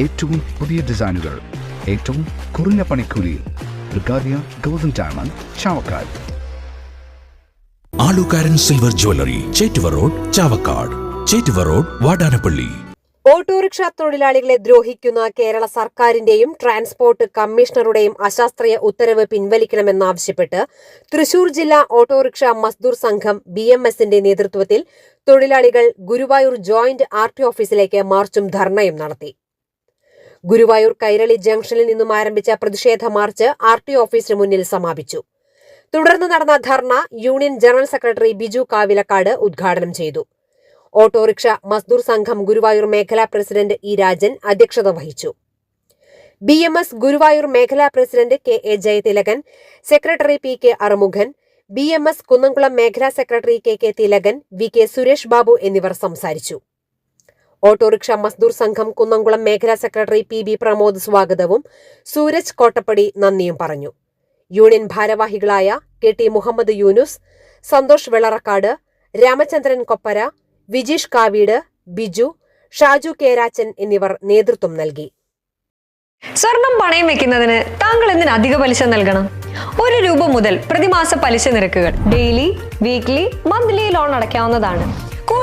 ഏറ്റവും പുതിയ ഡിസൈനുകൾ ഏറ്റവും കുറഞ്ഞ പണിക്കൂലിയിൽ. ബ്രിഗാദിയ golden diamond Chavakkad. Alukkaran silver jewellery Chettuva road Chavakkad. Chettuva road Vadanappally. Auto rickshaw തൊഴിലാളികളെ ദ്രോഹിക്കുന്ന കേരള സർക്കാരിന്റെയും ട്രാൻസ്പോർട്ട് കമ്മീഷണറുടെയും അശാസ്ത്രീയ ഉത്തരവ് പിൻവലിക്കണമെന്നാവശ്യപ്പെട്ട് തൃശൂർ ജില്ലാ ഓട്ടോറിക്ഷ മസ്ദൂർ സംഘം ബി എം എസിന്റെ നേതൃത്വത്തിൽ തൊഴിലാളികൾ ഗുരുവായൂർ ജോയിന്റ് ആർ ടി ഓഫീസിലേക്ക് മാർച്ചും ധർണയും നടത്തി. ഗുരുവായൂർ കൈരളി ജംഗ്ഷനിൽ നിന്നും ആരംഭിച്ച പ്രതിഷേധ മാർച്ച് ആർ ടി ഓഫീസിന് മുന്നിൽ സമാപിച്ചു. തുടർന്ന് നടന്ന dharna union general secretary Biju Kavilakkad ഉദ്ഘാടനം ചെയ്തു. ഓട്ടോറിക്ഷ മസ്ദൂർ സംഘം ഗുരുവായൂർ മേഖലാ പ്രസിഡന്റ് ഇ രാജൻ അധ്യക്ഷത വഹിച്ചു. ബി എം എസ് ഗുരുവായൂർ മേഖലാ president K A Jayathilakan secretary P K Arumukhan B M S Kunnamkulam മേഖലാ secretary K K Thilakan V K Suresh Babu എന്നിവർ സംസാരിച്ചു. ഓട്ടോറിക്ഷ മസ്ദൂർ സംഘം കുന്നംകുളം മേഖലാ സെക്രട്ടറി പി ബി പ്രമോദ് സ്വാഗതവും. സൂരജ് കോട്ടപ്പടി നന്ദിയും പറഞ്ഞു. യൂണിയൻ ഭാരവാഹികളായ കെ ടി മുഹമ്മദ് യൂനുസ് സന്തോഷ് വെള്ളറക്കാട് രാമചന്ദ്രൻ കൊപ്പര വിജീഷ് കാവീട് ബിജു ഷാജു കേരാച്ചൻ എന്നിവർ നേതൃത്വം നൽകി. സ്വർണം പണയം വെക്കുന്നതിന് താങ്കൾ എന്തിന് അധിക പലിശ നൽകണം? ഒരു രൂപ മുതൽ പ്രതിമാസ പലിശ നിരക്കുകൾ ഡെയിലി വീക്ക്ലി മന്ത്ലി ലോൺ അടയ്ക്കാവുന്നതാണ്.